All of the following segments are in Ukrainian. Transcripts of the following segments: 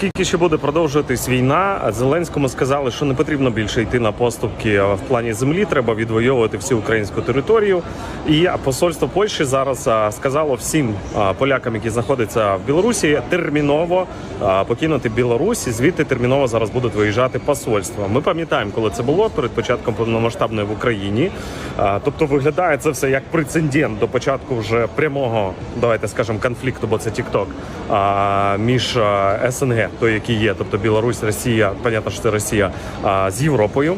Скільки ще буде продовжуватись війна? Зеленському сказали, що не потрібно більше йти на поступки в плані землі. Треба відвоювати всю українську територію. І посольство Польщі зараз сказало всім полякам, які знаходяться в Білорусі, терміново покинути Білорусь. і Звідти терміново зараз будуть виїжджати посольства. Ми пам'ятаємо, коли це було перед початком повномасштабної в Україні. Тобто виглядає це все як прецедент до початку вже прямого, давайте скажемо, конфлікту, бо це а, між а, Той, який є, тобто Білорусь, Росія, понятно, що це Росія а, з Європою.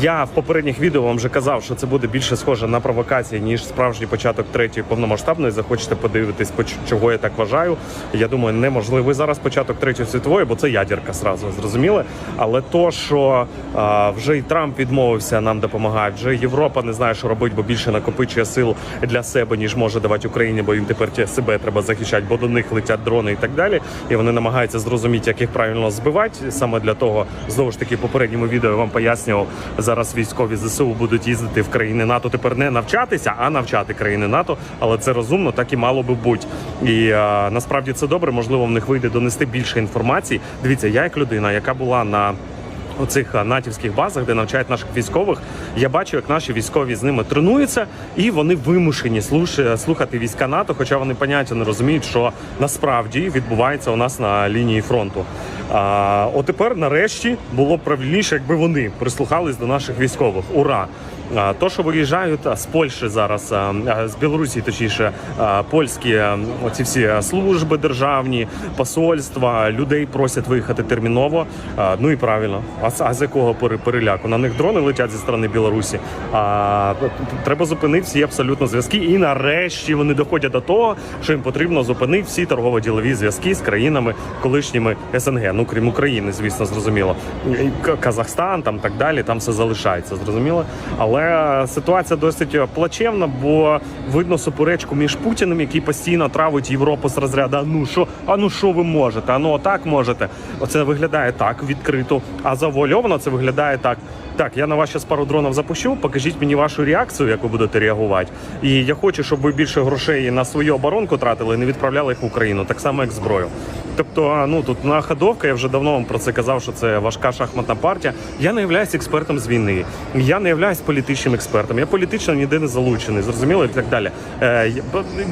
Я в попередніх відео вам вже казав, що це буде більше схоже на провокації, ніж справжній початок третьої повномасштабної. Захочете подивитись, по чого я так вважаю. Я думаю, неможливий зараз початок третьої світової, бо це ядерка сразу зрозуміли. Але то, що а, вже і Трамп відмовився нам допомагати, вже Європа не знає, що робити, бо більше накопичує сил для себе, ніж може давати Україні, бо їм тепер себе треба захищати, бо до них летять дрони і так далі. І вони намагаються зрозуміти, як їх правильно збивати. Саме для того знову ж таки в попередньому відео я вам пояснював. Зараз військові ЗСУ будуть їздити в країни НАТО. Тепер не навчатися, а навчати країни НАТО. Але це розумно, так і мало би бути. І а, насправді це добре. Можливо, в них вийде донести більше інформації. Дивіться, я як людина, яка була на оцих цих натівських базах, де навчають наших військових, я бачу, як наші військові з ними тренуються, і вони вимушені слуш- слухати війська НАТО, хоча вони поняття не розуміють, що насправді відбувається у нас на лінії фронту. А, от тепер, нарешті, було б правильніше, якби вони прислухались до наших військових. Ура! То, що виїжджають з Польщі зараз, з Білорусі, точніше, польські а, оці всі служби державні, посольства, людей просять виїхати терміново. Ну і правильно. А, з- якого пере- переляку? На них дрони летять зі сторони Білорусі. А, треба зупинити всі абсолютно зв'язки. І нарешті вони доходять до того, що їм потрібно зупинити всі торгово-ділові зв'язки з країнами колишніми СНГ. Ну крім України, звісно, зрозуміло. Казахстан там так далі, там все залишається, зрозуміло. Але ситуація досить плачевна, бо видно суперечку між Путіним, який постійно травить Європу з розряду «А ну що, а ну що ви можете? А ну отак можете. Оце виглядає так відкрито. А завуальовано це виглядає так. Так, я на вас зараз пару дронів запущу. Покажіть мені вашу реакцію, як ви будете реагувати. І я хочу, щоб ви більше грошей на свою оборонку тратили і не відправляли їх в Україну, так само як зброю. Тобто, ну тут на ходовка, я вже давно вам про це казав, що це важка шахматна партія. Я не являюсь експертом з війни. Я не являюсь політичним експертом. Я політично ніде не залучений, зрозуміло і так далі. Е,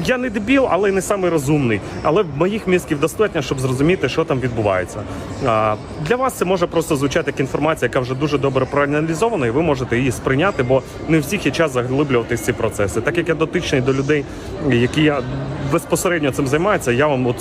я- не дебіл, але не самий розумний. Але моїх мізків достатньо, щоб зрозуміти, що там відбувається. А, для вас це може просто звучати як інформація, яка вже дуже добре проаналізована, і ви можете її сприйняти, бо не у всіх є час заглиблюватись в ці процеси. Так як я дотичний до людей, які я безпосередньо цим займаються, я вам от